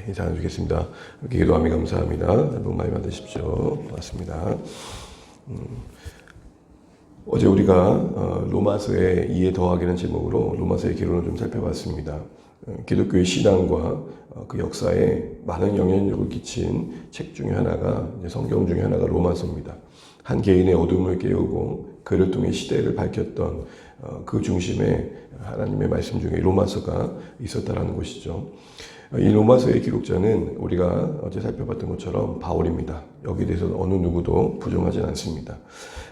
네, 인사 나누겠습니다. 기도하며 감사합니다. 너무 많이 받으십시오. 고맙습니다. 음, 어제 우리가 어, 로마서에 이에 더하기는 제목으로 로마서의 기론을 좀 살펴봤습니다. 어, 기독교의 신앙과 어, 그 역사에 많은 영향력을 끼친 책 중에 하나가 성경 중에 하나가 로마서입니다. 한 개인의 어둠을 깨우고 그를 통해 시대를 밝혔던 어, 그 중심에 하나님의 말씀 중에 로마서가 있었다라는 것이죠. 이 로마서의 기록자는 우리가 어제 살펴봤던 것처럼 바울입니다. 여기에 대해서 어느 누구도 부정하지 않습니다.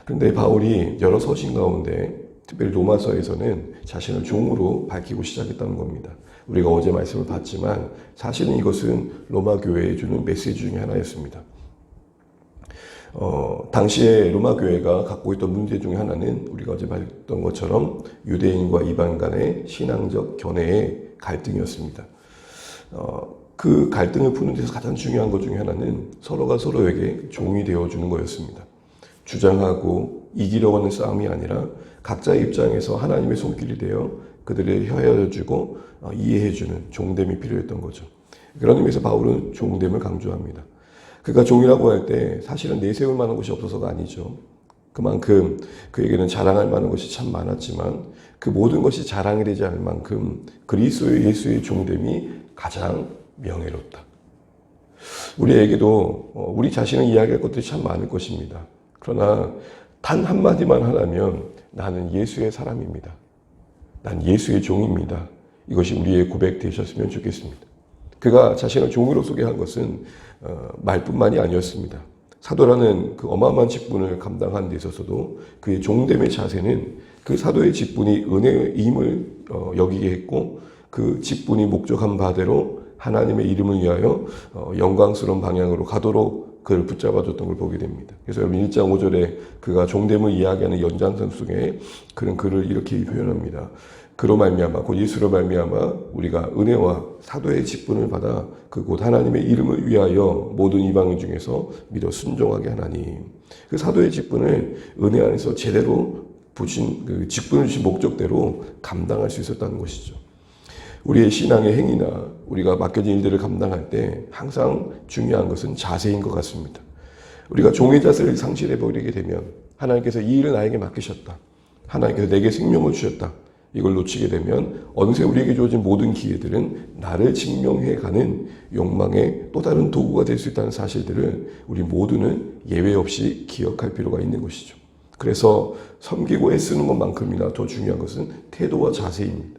그런데 바울이 여러 서신 가운데 특별히 로마서에서는 자신을 종으로 밝히고 시작했다는 겁니다. 우리가 어제 말씀을 봤지만 사실은 이것은 로마 교회에 주는 메시지 중에 하나였습니다. 어, 당시에 로마 교회가 갖고 있던 문제 중에 하나는 우리가 어제 봤던 것처럼 유대인과 이방 간의 신앙적 견해의 갈등이었습니다. 어, 그 갈등을 푸는 데서 가장 중요한 것 중에 하나는 서로가 서로에게 종이 되어주는 거였습니다. 주장하고 이기려고 하는 싸움이 아니라 각자의 입장에서 하나님의 손길이 되어 그들을 헤아려주고 어, 이해해주는 종됨이 필요했던 거죠. 그런 의미에서 바울은 종됨을 강조합니다. 그가 종이라고 할 때 사실은 내세울 만한 것이 없어서가 아니죠. 그만큼 그에게는 자랑할 만한 것이 참 많았지만 그 모든 것이 자랑이 되지 않을 만큼 그리스도의 예수의 종됨이 가장 명예롭다. 우리에게도 어, 우리 자신을 이야기할 것들이 참 많을 것입니다. 그러나 단 한마디만 하라면 나는 예수의 사람입니다. 난 예수의 종입니다. 이것이 우리의 고백 되셨으면 좋겠습니다. 그가 자신을 종으로 소개한 것은 어, 말뿐만이 아니었습니다. 사도라는 그 어마어마한 직분을 감당하는 데 있어서도 그의 종됨의 자세는 그 사도의 직분이 은혜임을 어, 여기게 했고 그 직분이 목적한 바대로 하나님의 이름을 위하여 어, 영광스러운 방향으로 가도록 그를 붙잡아 줬던 걸 보게 됩니다. 그래서 여러분 1장 5절에 그가 종됨을 이야기하는 연장선 속에 그는 그를 이렇게 표현합니다. 그로 말미암아 곧 예수로 말미암아 우리가 은혜와 사도의 직분을 받아 그곧 하나님의 이름을 위하여 모든 이방인 중에서 믿어 순종하게 하나님 그 사도의 직분을 은혜 안에서 제대로 부신 그 직분을 주신 목적대로 감당할 수 있었다는 것이죠. 우리의 신앙의 행위나 우리가 맡겨진 일들을 감당할 때 항상 중요한 것은 자세인 것 같습니다. 우리가 종의 자세를 상실해 버리게 되면 하나님께서 이 일을 나에게 맡기셨다. 하나님께서 내게 생명을 주셨다. 이걸 놓치게 되면 어느새 우리에게 주어진 모든 기회들은 나를 증명해 가는 욕망의 또 다른 도구가 될 수 있다는 사실들을 우리 모두는 예외 없이 기억할 필요가 있는 것이죠. 그래서 섬기고 애쓰는 것만큼이나 더 중요한 것은 태도와 자세입니다.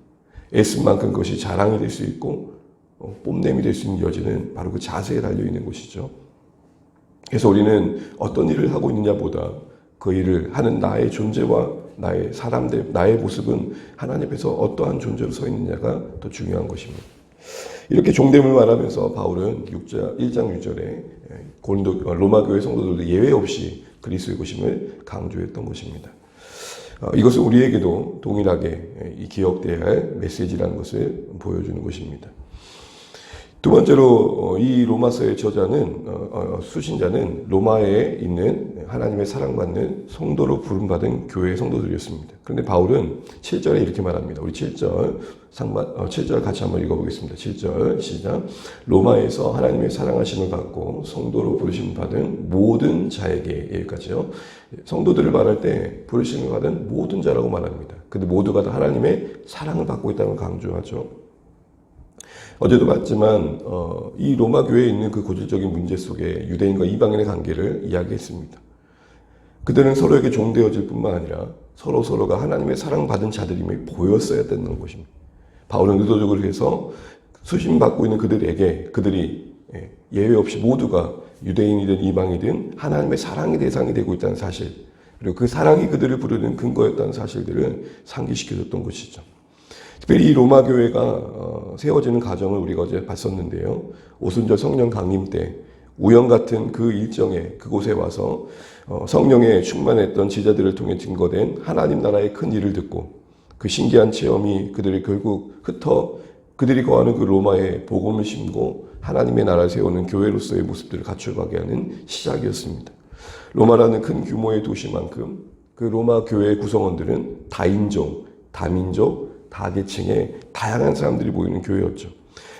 애쓴 만큼 그것이 자랑이 될 수 있고 어, 뽐냄이 될 수 있는 여지는 바로 그 자세에 달려 있는 것이죠. 그래서 우리는 어떤 일을 하고 있느냐보다 그 일을 하는 나의 존재와 나의 사람들, 나의 모습은 하나님 앞에서 어떠한 존재로 서 있느냐가 더 중요한 것입니다. 이렇게 종됨을 말하면서 바울은 6장, 1장 6절에 고린도 어, 로마 교회 성도들도 예외 없이 그리스도의 것임을 강조했던 것입니다. 어, 이것은 우리에게도 동일하게 이 기억돼야 할 메시지라는 것을 보여주는 것입니다. 두 번째로 어, 이 로마서의 저자는 어, 어, 수신자는 로마에 있는 하나님의 사랑받는 성도로 부름받은 교회 성도들이었습니다. 그런데 바울은 7절에 이렇게 말합니다. 우리 7절 상반 7절 같이 한번 읽어보겠습니다. 7절 시작. 로마에서 하나님의 사랑하심을 받고 성도로 부르심을 받은 모든 자에게 여기까지요. 성도들을 말할 때 부르심을 받은 모든 자라고 말합니다. 근데 모두가 다 하나님의 사랑을 받고 있다는 걸 강조하죠. 어제도 봤지만 어, 이 로마 교회에 있는 그 고질적인 문제 속에 유대인과 이방인의 관계를 이야기했습니다. 그들은 서로에게 종되어질 뿐만 아니라 서로 서로가 하나님의 사랑받은 자들임을 보였어야 되는 것입니다. 바울은 의도적으로 해서 수심 받고 있는 그들에게 그들이 예, 예외 없이 모두가 유대인이든 이방이든 하나님의 사랑의 대상이 되고 있다는 사실 그리고 그 사랑이 그들을 부르는 근거였다는 사실들을 상기시켜줬던 것이죠. 특별히 이 로마 교회가 어, 세워지는 과정을 우리가 어제 봤었는데요. 오순절 성령 강림 때 우연 같은 그 일정에 그곳에 와서 어, 성령에 충만했던 제자들을 통해 증거된 하나님 나라의 큰 일을 듣고 그 신기한 체험이 그들이 결국 흩어 그들이 거하는 그 로마에 복음을 심고 하나님의 나라를 세우는 교회로서의 모습들을 갖춰가게 하는 시작이었습니다. 로마라는 큰 규모의 도시만큼 그 로마 교회의 구성원들은 다인종, 다민족, 다계층의 다양한 사람들이 모이는 교회였죠.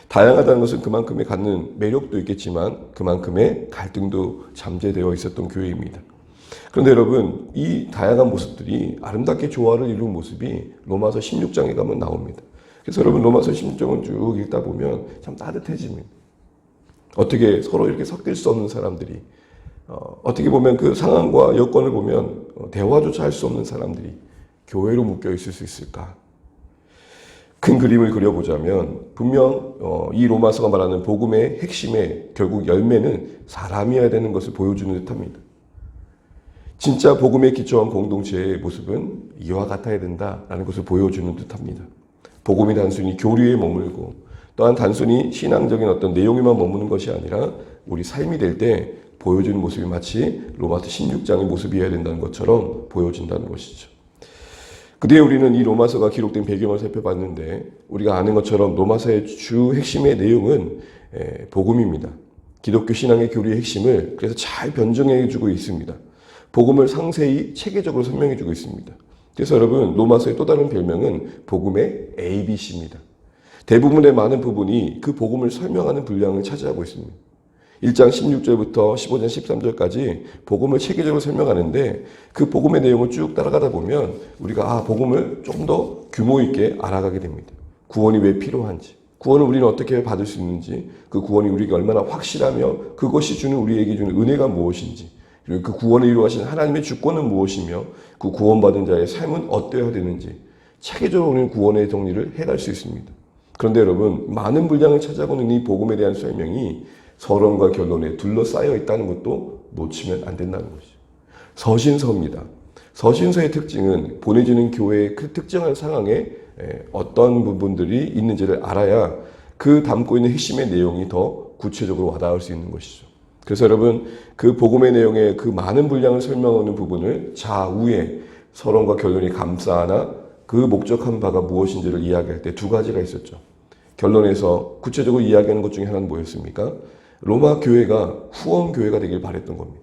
다양하다는 것은 그만큼의 갖는 매력도 있겠지만 그만큼의 갈등도 잠재되어 있었던 교회입니다. 그런데 여러분, 이 다양한 모습들이 아름답게 조화를 이룬 모습이 로마서 16장에 가면 나옵니다. 그래서 여러분, 로마서 16장을 쭉 읽다 보면 참 따뜻해집니다. 어떻게 서로 이렇게 섞일 수 없는 사람들이, 어, 떻게 보면 그 상황과 여건을 보면 어, 대화조차 할 수 없는 사람들이 교회로 묶여 있을 수 있을까? 큰 그림을 그려보자면 분명 어, 이 로마서가 말하는 복음의 핵심의 결국 열매는 사람이어야 되는 것을 보여주는 듯합니다. 진짜 복음에 기초한 공동체의 모습은 이와 같아야 된다라는 것을 보여주는 듯합니다. 복음이 단순히 교류에 머물고 또한 단순히 신앙적인 어떤 내용에만 머무는 것이 아니라 우리 삶이 될 때 보여주는 모습이 마치 로마서 16장의 모습이어야 된다는 것처럼 보여진다는 것이죠. 그뒤에 우리는 이 로마서가 기록된 배경을 살펴봤는데 우리가 아는 것처럼 로마서의 주 핵심의 내용은 복음입니다. 기독교 신앙의 교리의 핵심을 그래서 잘 변정해주고 있습니다. 복음을 상세히 체계적으로 설명해주고 있습니다. 그래서 여러분 로마서의 또 다른 별명은 복음의 ABC입니다. 대부분의 많은 부분이 그 복음을 설명하는 분량을 차지하고 있습니다. 1장 16절부터 15장 13절까지 복음을 체계적으로 설명하는데 그 복음의 내용을 쭉 따라가다 보면 우리가 아, 복음을 좀더 규모 있게 알아가게 됩니다. 구원이 왜 필요한지, 구원을 우리는 어떻게 받을 수 있는지, 그 구원이 우리에게 얼마나 확실하며 그것이 주는 우리에게 주는 은혜가 무엇인지, 그리고 그 구원을 이루하신 하나님의 주권은 무엇이며 그 구원받은 자의 삶은 어떠해야 되는지 체계적으로 우리는 구원의 정리를 해갈 수 있습니다. 그런데 여러분 많은 분량을 찾아보는 이 복음에 대한 설명이 서론과 결론에 둘러싸여 있다는 것도 놓치면 안 된다는 것이죠. 서신서입니다. 서신서의 특징은 보내지는 교회의 그 특정한 상황에 어떤 부분들이 있는지를 알아야 그 담고 있는 핵심의 내용이 더 구체적으로 와닿을 수 있는 것이죠. 그래서 여러분 그 복음의 내용의 그 많은 분량을 설명하는 부분을 좌우에 서론과 결론이 감싸나 그 목적한 바가 무엇인지를 이야기할 때 두 가지가 있었죠. 결론에서 구체적으로 이야기하는 것 중에 하나는 뭐였습니까? 로마 교회가 후원 교회가 되길 바랬던 겁니다.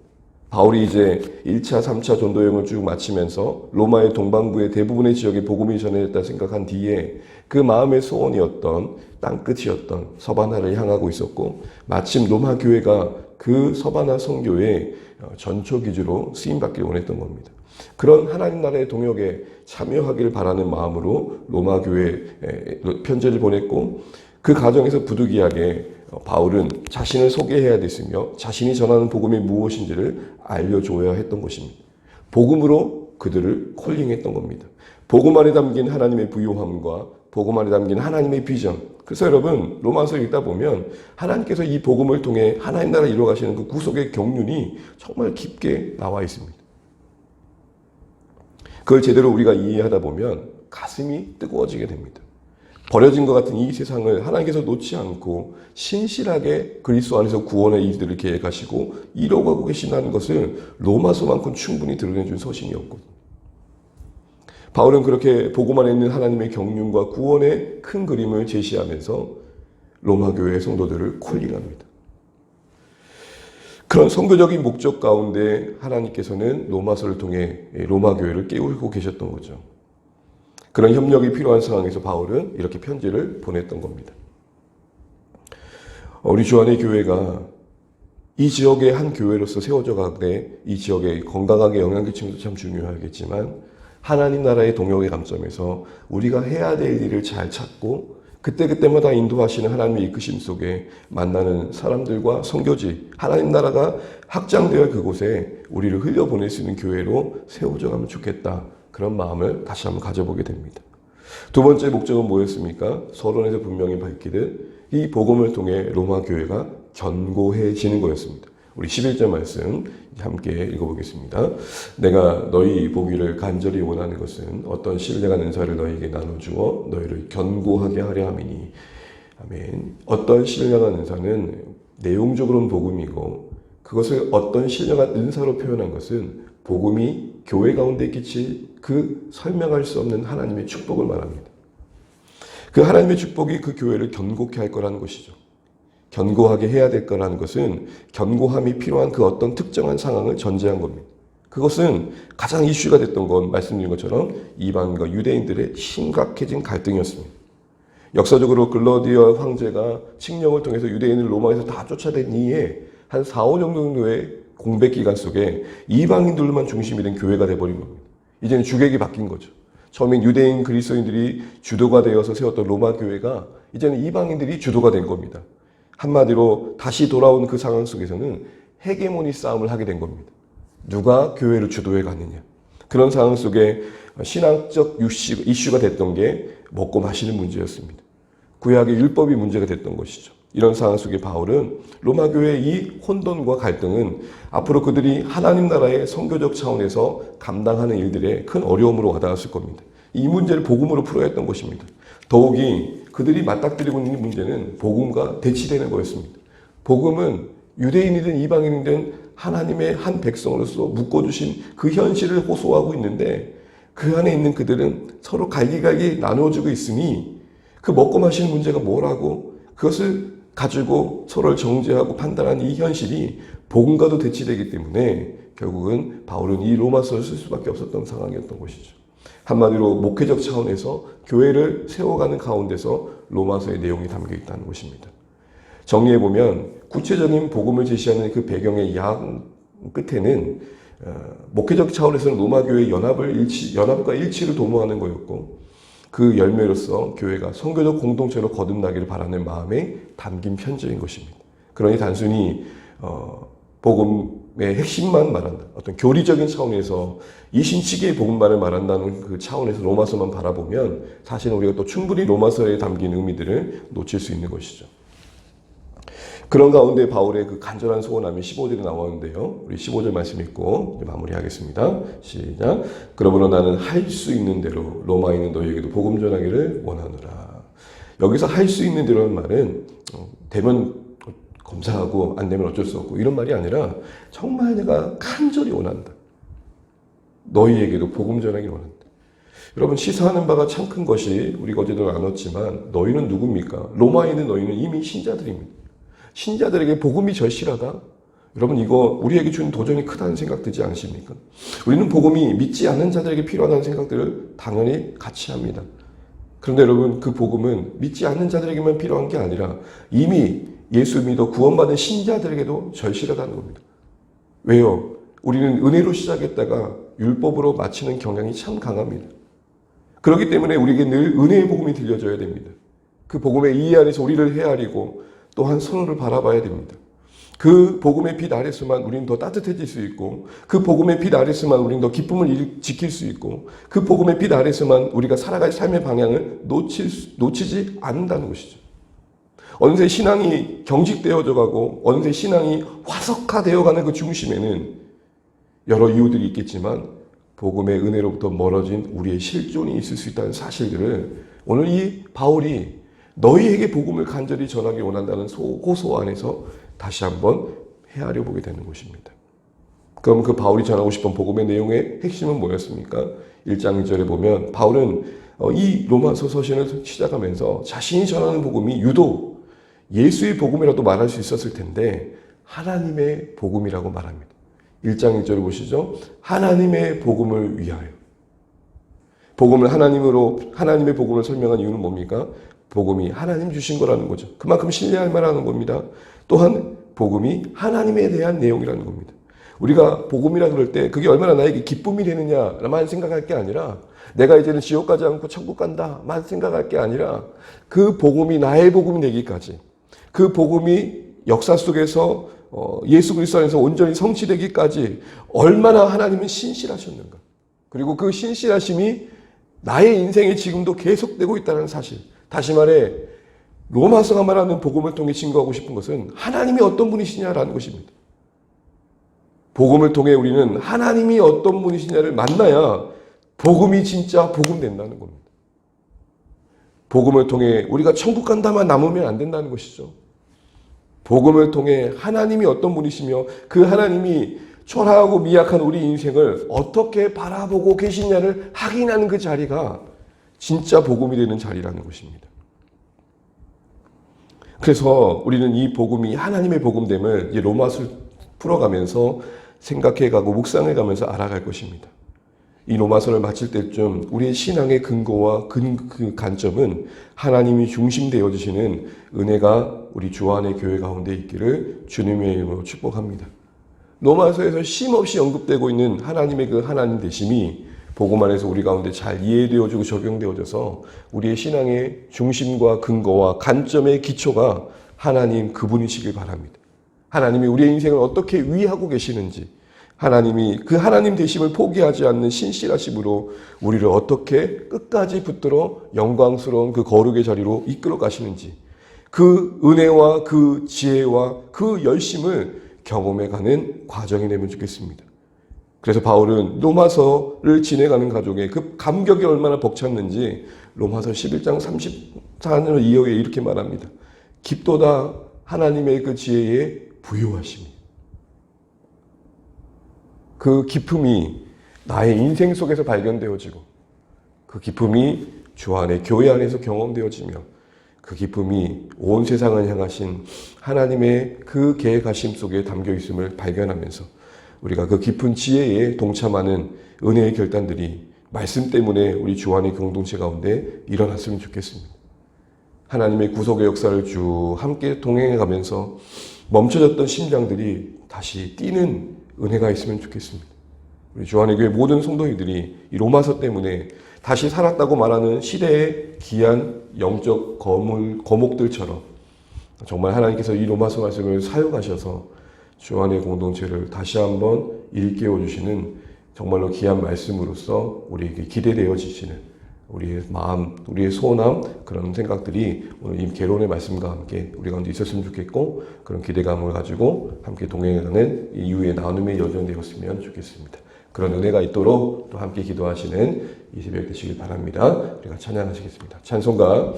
바울이 이제 1차, 3차 전도 여행을 쭉 마치면서 로마의 동방부의 대부분의 지역에 복음이 전해졌다 생각한 뒤에 그 마음의 소원이었던 땅끝이었던 서바나를 향하고 있었고 마침 로마 교회가 그 서바나 성교의 전초 기주로 쓰임 받길 원했던 겁니다. 그런 하나님 나라의 동역에 참여하기를 바라는 마음으로 로마 교회에 편지를 보냈고 그 과정에서 부득이하게 어, 바울은 자신을 소개해야 됐으며 자신이 전하는 복음이 무엇인지를 알려줘야 했던 것입니다. 복음으로 그들을 콜링했던 겁니다. 복음 안에 담긴 하나님의 부요함과 복음 안에 담긴 하나님의 비전. 그래서 여러분 로마서 읽다 보면 하나님께서 이 복음을 통해 하나님 나라 이루어 가시는 그 구속의 경륜이 정말 깊게 나와 있습니다. 그걸 제대로 우리가 이해하다 보면 가슴이 뜨거워지게 됩니다. 버려진 것 같은 이 세상을 하나님께서 놓지 않고 신실하게 그리스도 안에서 구원의 일들을 계획하시고 이뤄가고 계신다는 것을 로마서만큼 충분히 드러내준 서신이었거든요. 바울은 그렇게 안에 있는 하나님의 경륜과 구원의 큰 그림을 제시하면서 로마 교회의 성도들을 콜링합니다. 그런 선교적인 목적 가운데 하나님께서는 로마서를 통해 로마 교회를 깨우고 계셨던 거죠. 그런 협력이 필요한 상황에서 바울은 이렇게 편지를 보냈던 겁니다. 우리 주안의 교회가 이 지역의 한 교회로서 세워져 가되 이 지역에 건강하게 영향 끼치는 것도 참 중요하겠지만 하나님 나라의 동역의 감점에서 우리가 해야 될 일을 잘 찾고 그때그때마다 인도하시는 하나님의 이끄심 속에 만나는 사람들과 성교지 하나님 나라가 확장되어 그곳에 우리를 흘려보낼 수 있는 교회로 세워져 가면 좋겠다. 그런 마음을 다시 한번 가져보게 됩니다. 두 번째 목적은 뭐였습니까? 서론에서 분명히 밝히듯 이 복음을 통해 로마 교회가 견고해지는 거였습니다. 우리 11절 말씀 함께 읽어보겠습니다. 내가 너희 보기를 간절히 원하는 것은 어떤 신뢰한 은사를 너희에게 나눠주어 너희를 견고하게 하려 함이니 아멘. 어떤 신령한 은사는 내용적으로는 복음이고 그것을 어떤 신령한 은사로 표현한 것은 복음이 교회 가운데 끼칠 그 설명할 수 없는 하나님의 축복을 말합니다. 그 하나님의 축복이 그 교회를 견고케 할 거라는 것이죠. 견고하게 해야 될 거라는 것은 견고함이 필요한 그 어떤 특정한 상황을 전제한 겁니다. 그것은 가장 이슈가 됐던 건 말씀드린 것처럼 이방과 유대인들의 심각해진 갈등이었습니다. 역사적으로 글러디어 황제가 칙령을 통해서 유대인을 로마에서 다 쫓아낸 이후에 한 4, 5년 정도의 공백 기간 속에 이방인들만 중심이 된 교회가 돼버린 겁니다. 이제는 주객이 바뀐 거죠. 처음엔 유대인 그리스도인들이 주도가 되어서 세웠던 로마 교회가 이제는 이방인들이 주도가 된 겁니다. 한마디로 다시 돌아온 그 상황 속에서는 헤게모니 싸움을 하게 된 겁니다. 누가 교회를 주도해 가느냐. 그런 상황 속에 신앙적 이슈가 됐던 게 먹고 마시는 문제였습니다. 구약의 율법이 문제가 됐던 것이죠. 이런 상황 속에 바울은 로마 교회의 이 혼돈과 갈등은 앞으로 그들이 하나님 나라의 선교적 차원에서 감당하는 일들에 큰 어려움으로 와닿았을 겁니다. 이 문제를 복음으로 풀어야 했던 것입니다. 더욱이 그들이 맞닥뜨리고 있는 문제는 복음과 대치되는 거였습니다. 복음은 유대인이든 이방인이든 하나님의 한 백성으로서 묶어주신 그 현실을 호소하고 있는데 그 안에 있는 그들은 서로 갈기갈기 나누어지고 있으니 그 먹고 마시는 문제가 뭐라고 그것을 가지고 서로를 정죄하고 판단하는 이 현실이 복음과도 대치되기 때문에 결국은 바울은 이 로마서를 쓸 수밖에 없었던 상황이었던 것이죠. 한마디로 목회적 차원에서 교회를 세워가는 가운데서 로마서의 내용이 담겨 있다는 것입니다. 정리해 보면 구체적인 복음을 제시하는 그 배경의 양 끝에는 어, 목회적 차원에서는 로마 교회의 연합을 일치, 연합과 일치를 도모하는 거였고 그 열매로서 교회가 성교적 공동체로 거듭나기를 바라는 마음에 담긴 편지인 것입니다. 그러니 단순히 어, 복음의 핵심만 말한다. 어떤 교리적인 차원에서 이신치기의 복음만을 말한다는 그 차원에서 로마서만 바라보면 사실은 우리가 또 충분히 로마서에 담긴 의미들을 놓칠 수 있는 것이죠. 그런 가운데 바울의 그 간절한 소원함이 15절에 나오는데요. 우리 15절 말씀 읽고 마무리하겠습니다. 시작. 그러므로 나는 할 수 있는 대로 로마에 있는 너희에게도 복음 전하기를 원하노라. 여기서 할 수 있는 대로는 말은 어, 되면 검사하고 안 되면 어쩔 수 없고 이런 말이 아니라 정말 내가 간절히 원한다. 너희에게도 복음 전하기를 원한다. 여러분 시사하는 바가 참 큰 것이 우리가 어제도 나눴지만 너희는 누굽니까? 로마에 있는 너희는 이미 신자들입니다. 신자들에게 복음이 절실하다. 여러분 이거 우리에게 주는 도전이 크다는 생각 들지 않으십니까? 우리는 복음이 믿지 않는 자들에게 필요하다는 생각들을 당연히 같이 합니다. 그런데 여러분 그 복음은 믿지 않는 자들에게만 필요한 게 아니라 이미 예수 믿어 구원받은 신자들에게도 절실하다는 겁니다. 왜요? 우리는 은혜로 시작했다가 율법으로 마치는 경향이 참 강합니다. 그렇기 때문에 우리에게 늘 은혜의 복음이 들려줘야 됩니다. 그 복음의 이해 안에서 우리를 헤아리고 또한 선을 바라봐야 됩니다. 그 복음의 빛 아래서만 우리는 더 따뜻해질 수 있고 그 복음의 빛 아래서만 우리는 더 기쁨을 일- 지킬 수 있고 그 복음의 빛 아래서만 우리가 살아갈 삶의 방향을 놓칠 수- 놓치지 않는다는 것이죠. 어느새 신앙이 경직되어져 가고 어느새 신앙이 화석화되어 가는 그 중심에는 여러 이유들이 있겠지만 복음의 은혜로부터 멀어진 우리의 실존이 있을 수 있다는 사실들을 오늘 이 바울이 너희에게 복음을 간절히 전하기 원한다는 소- 호소 안에서 다시 한번 헤아려 보게 되는 것입니다. 그럼 그 바울이 전하고 싶은 복음의 내용의 핵심은 뭐였습니까? 1장 1절에 보면 바울은 어, 이 로마서 서신을 시작하면서 자신이 전하는 복음이 유독 예수의 복음이라도 말할 수 있었을 텐데 하나님의 복음이라고 말합니다. 1장 1절을 보시죠. 하나님의 복음을 위하여. 복음을 하나님으로 하나님의 복음을 설명한 이유는 뭡니까? 복음이 하나님 주신 거라는 거죠. 그만큼 신뢰할 만한 겁니다. 또한 복음이 하나님에 대한 내용이라는 겁니다. 우리가 복음이라 그럴 때 그게 얼마나 나에게 기쁨이 되느냐만 생각할 게 아니라 내가 이제는 지옥 가지 않고 천국 간다만 생각할 게 아니라 그 복음이 나의 복음이 되기까지 그 복음이 역사 속에서 어, 예수 그리스도 안에서 온전히 성취되기까지 얼마나 하나님은 신실하셨는가. 그리고 그 신실하심이 나의 인생에 지금도 계속되고 있다는 사실. 다시 말해 로마서가 말하는 복음을 통해 증거하고 싶은 것은 하나님이 어떤 분이시냐라는 것입니다. 복음을 통해 우리는 하나님이 어떤 분이시냐를 만나야 복음이 진짜 복음 된다는 겁니다. 복음을 통해 우리가 천국 간다만 남으면 안 된다는 것이죠. 복음을 통해 하나님이 어떤 분이시며 그 하나님이 초라하고 미약한 우리 인생을 어떻게 바라보고 계시냐를 확인하는 그 자리가 진짜 복음이 되는 자리라는 것입니다. 그래서 우리는 이 복음이 하나님의 복음됨을 이 로마서를 풀어가면서 생각해가고 묵상해가면서 알아갈 것입니다. 이 로마서를 마칠 때쯤 우리의 신앙의 근거와 근, 그 관점은 하나님이 중심되어 주시는 은혜가 우리 주 안의 교회 가운데 있기를 주님의 이름으로 축복합니다. 로마서에서 쉼없이 언급되고 있는 하나님의 그 하나님 되심이 복음 안에서 우리 가운데 잘 이해되어지고 적용되어져서 우리의 신앙의 중심과 근거와 관점의 기초가 하나님 그분이시길 바랍니다. 하나님이 우리의 인생을 어떻게 위하고 계시는지, 하나님이 그 하나님 되심을 포기하지 않는 신실하심으로 우리를 어떻게 끝까지 붙들어 영광스러운 그 거룩의 자리로 이끌어 가시는지, 그 은혜와 그 지혜와 그 열심을 경험해 가는 과정이 되면 좋겠습니다. 그래서 바울은 로마서를 진행하는 가족의 그 감격이 얼마나 벅찼는지 로마서 11장 34절 이후에 이렇게 말합니다. 깊도다 하나님의 그 지혜에 부유하심이. 그 기쁨이 나의 인생 속에서 발견되어지고 그 기쁨이 주 안에 교회 안에서 경험되어지며 그 기쁨이 온 세상을 향하신 하나님의 그 계획하심 속에 담겨 있음을 발견하면서 우리가 그 깊은 지혜에 동참하는 은혜의 결단들이 말씀 때문에 우리 주 안의 공동체 가운데 일어났으면 좋겠습니다. 하나님의 구속의 역사를 쭉 함께 동행해 가면서 멈춰졌던 심장들이 다시 뛰는 은혜가 있으면 좋겠습니다. 우리 주한의 교회 모든 성도님들이 이 로마서 때문에 다시 살았다고 말하는 시대의 귀한 영적 거물, 거목들처럼 정말 하나님께서 이 로마서 말씀을 사용하셔서 주한의 공동체를 다시 한번 일깨워 주시는 정말로 귀한 말씀으로서 우리에게 기대되어지시는 우리의 마음, 우리의 소원함 그런 생각들이 오늘 이 개론의 말씀과 함께 우리 가운데 있었으면 좋겠고 그런 기대감을 가지고 함께 동행하는 이후의 나눔의 여정 되었으면 좋겠습니다. 그런 은혜가 있도록 또 함께 기도하시는 이 새벽 되시길 바랍니다. 우리가 찬양하시겠습니다. 찬송가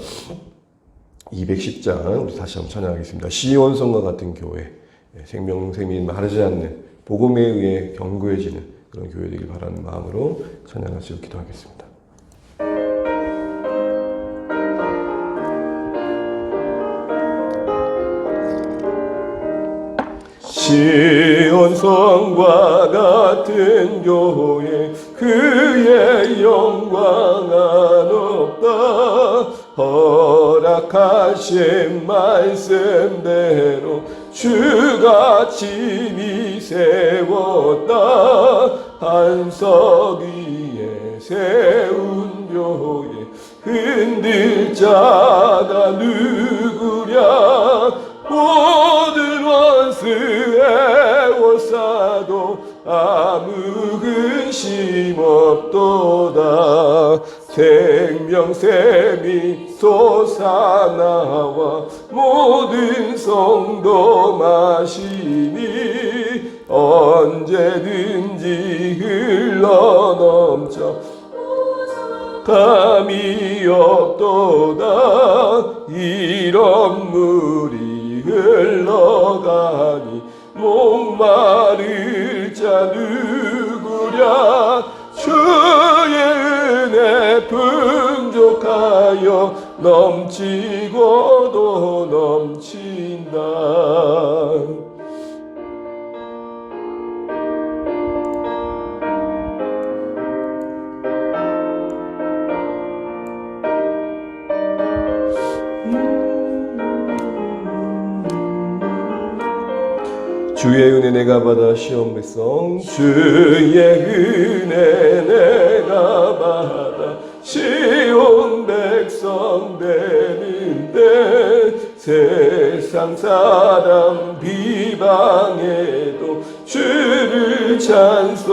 210장 우리 다시 한번 찬양하겠습니다. 시원성과 같은 교회 생명샘이 마르지 않는 복음에 의해 견고해지는 그런 교회 되길 바라는 마음으로 찬양하시고 기도하겠습니다. 시온성과 같은 교회 그의 영광은 없다 허락하신 말씀대로 주가 짐이 세웠다. 한석 위에 세운 교회 흔들 자가 누구랴. 모든 원수의 오사도 아무 근심 없도다. 생명샘이 솟아나와 모든 성도 마시니 언제든지 흘러넘쳐 감이 없도다 이런 물이 흘러가니 목마를 자 누구랴 풍족하여 넘치고도 넘친다. 주의 은혜 내가 받아 시험 백성 주의 은혜 내가 받아 세상 사람 비방해도 주를 찬송하리라.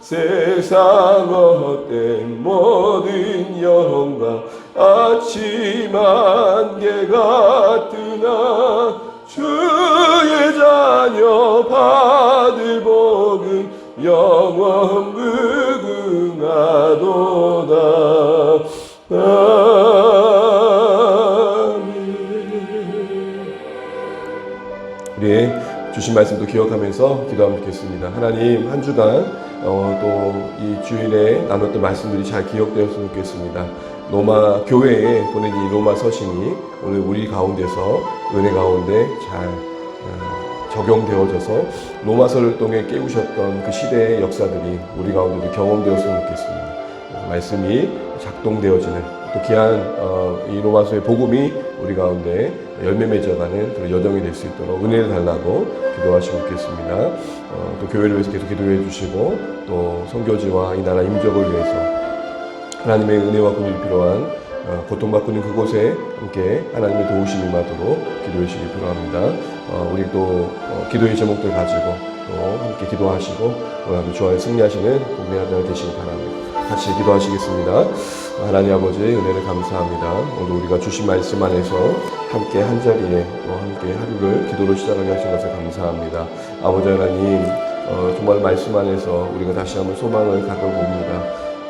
세상 헛된 모든 영광 아침 안개 같으나 주의 자녀 받을 복은 영원 무궁하도다 주신 말씀도 기억하면서 기도하면 좋겠습니다. 하나님 한 주간 어, 또이 주일에 나눴던 말씀들이 잘 기억되었으면 좋겠습니다. 로마 교회에 보낸 이 로마 서신이 오늘 우리 가운데서 은혜 가운데 잘 어, 적용되어져서 로마서를 통해 깨우셨던 그 시대의 역사들이 우리 가운데도 경험되었으면 좋겠습니다. 말씀이 작동되어지는 또 귀한 어, 이 로마서의 복음이 우리 가운데 열매 맺어가는 그런 여정이 될 수 있도록 은혜를 달라고 기도하시고 있겠습니다. 어, 또 교회를 위해서 계속 기도해 주시고 또 선교지와 이 나라 임적을 위해서 하나님의 은혜와 긍휼이 필요한 어, 고통받고 있는 그곳에 함께 하나님의 도우심이 임하도록 기도해 주시기 필요합니다. 어, 우리 또 어, 기도의 제목들 가지고 또 함께 기도하시고 오늘도 주와의 승리하시는 복된 하늘 되시기 바랍니다. 같이 기도하시겠습니다. 하나님 아버지 은혜를 감사합니다. 오늘 우리가 주신 말씀 안에서 함께 한 자리에 또 함께 하루를 기도로 시작하게 하신 것을 감사합니다. 아버지 하나님 어, 정말 말씀 안에서 우리가 다시 한번 소망을 가져봅니다.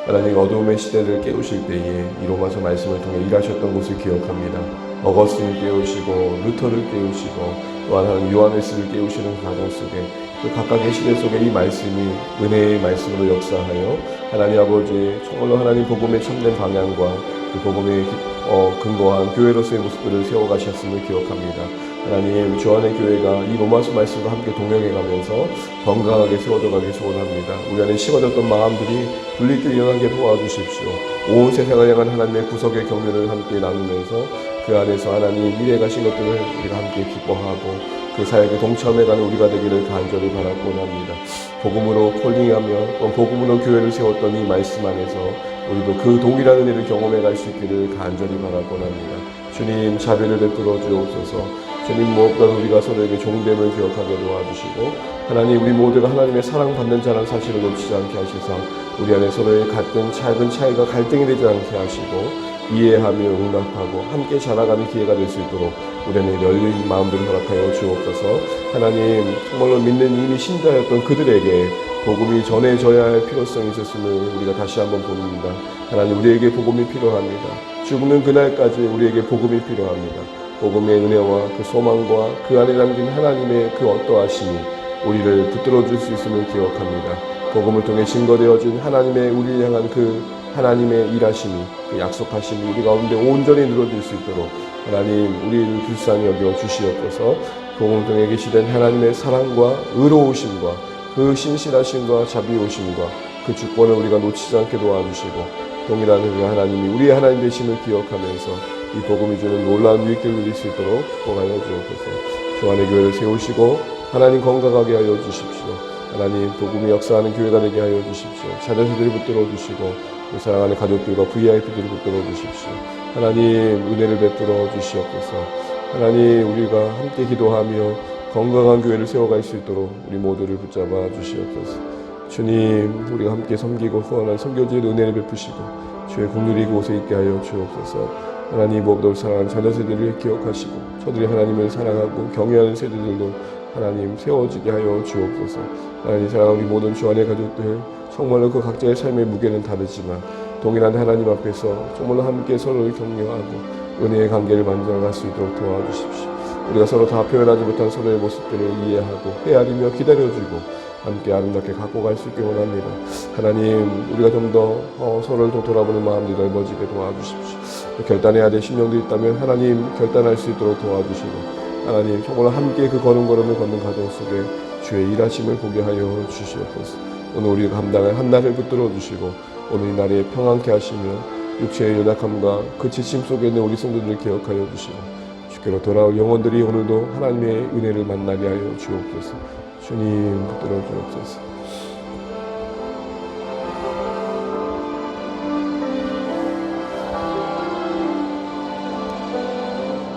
하나님 어두움의 시대를 깨우실 때에 이 로마서 말씀을 통해 일하셨던 것을 기억합니다. 어거스틴을 깨우시고 루터를 깨우시고 또한 하나님 요하네스를 깨우시는 과정 속에 그 각각의 시대 속에 이 말씀이 은혜의 말씀으로 역사하여 하나님 아버지 정말로 하나님 복음의 참된 방향과 그 복음의 어, 근거한 교회로서의 모습들을 세워가셨음을 기억합니다. 하나님 주 안의 교회가 이 로마서 말씀과 함께 동행해가면서 건강하게 세워져 가길 소원합니다. 우리 안에 식어졌던 마음들이 분리길 일어나게 도와주십시오. 온 세상을 향한 하나님의 구석의 경륜을 함께 나누면서 그 안에서 하나님 미래 가신 것들을 우리가 함께 기뻐하고 그 사역에 동참해가는 우리가 되기를 간절히 바라고 합니다. 복음으로 콜링하며 또 복음으로 교회를 세웠던 이 말씀 안에서 우리도 그 동일한 은혜를 경험해 갈 수 있기를 간절히 바라고 합니다. 주님 자비를 베풀어 주옵소서. 주님 무엇보다 우리가 서로에게 종됨을 기억하게 도와주시고 하나님 우리 모두가 하나님의 사랑받는 자라는 사실을 놓치지 않게 하시사 우리 안에 서로의 같은 작은 차이가 갈등이 되지 않게 하시고 이해하며 응답하고 함께 자라가는 기회가 될 수 있도록 우리 안에 열린 마음들을 허락하여 주옵소서. 하나님 정말로 믿는 이미 신자였던 그들에게 복음이 전해져야 할 필요성이 있었음을 우리가 다시 한번 봅니다. 하나님 우리에게 복음이 필요합니다. 죽는 그날까지 우리에게 복음이 필요합니다. 복음의 은혜와 그 소망과 그 안에 담긴 하나님의 그 어떠하심이 우리를 붙들어 줄 수 있음을 기억합니다. 복음을 통해 증거되어진 하나님의 우리를 향한 그 하나님의 일하심이 그 약속하심이 우리 가운데 온전히 누려질 수 있도록 하나님 우리를 불쌍히 여겨 주시옵소서. 통해 계시된 하나님의 사랑과 의로우심과 그 신실하심과 자비오심과 그 주권을 우리가 놓치지 않게 도와주시고 동일한 그 하나님이 우리의 하나님 되심을 기억하면서 이 복음이 주는 놀라운 유익들을 누릴 수 있도록 복하여 주옵소서. 주 안의 교회를 세우시고 하나님 건강하게 하여 주십시오. 하나님 복음이 역사하는 교회가 되게 하여 주십시오. 자녀들을 붙들어 주시고 우리 사랑하는 가족들과 VIP들을 붙들어 주십시오 하나님 은혜를 베풀어 주시옵소서 하나님 우리가 함께 기도하며 건강한 교회를 세워갈 수 있도록 우리 모두를 붙잡아 주시옵소서. 주님, 우리가 함께 섬기고 후원한 선교지의 은혜를 베푸시고 주의 공률이 그곳에 있게 하여 주옵소서. 하나님 무엇보다 사랑하는 자녀 세대를 기억하시고 저들이 하나님을 사랑하고 경외하는 세대들도 하나님 세워지게 하여 주옵소서. 하나님 사랑하는 우리 모든 주 안의 가족들 정말로 그 각자의 삶의 무게는 다르지만 동일한 하나님 앞에서 정말로 함께 서로를 격려하고 은혜의 관계를 만들어갈 수 있도록 도와주십시오. 우리가 서로 다 표현하지 못한 서로의 모습들을 이해하고 헤아리며 기다려주고 함께 아름답게 갖고 갈 수 있게 원합니다. 하나님, 우리가 좀더 어, 서로를 더 돌아보는 마음이 넓어지게 도와주십시오. 결단해야 될 심령도 있다면 하나님 결단할 수 있도록 도와주시고 하나님 정말 함께 그 걸음걸음을 걷는 가정 속에 주의 일하심을 보게 하여 주시옵소서. 오늘 우리가 감당할 한 날을 붙들어 주시고 오늘 이 날에 평안케 하시며 육체의 연약함과 그 지침 속에 있는 우리 성도들을 기억하여 주시고 주께로 돌아올 영혼들이 오늘도 하나님의 은혜를 만나게 하여 주옵소서. 주님 붙들어 주옵소서.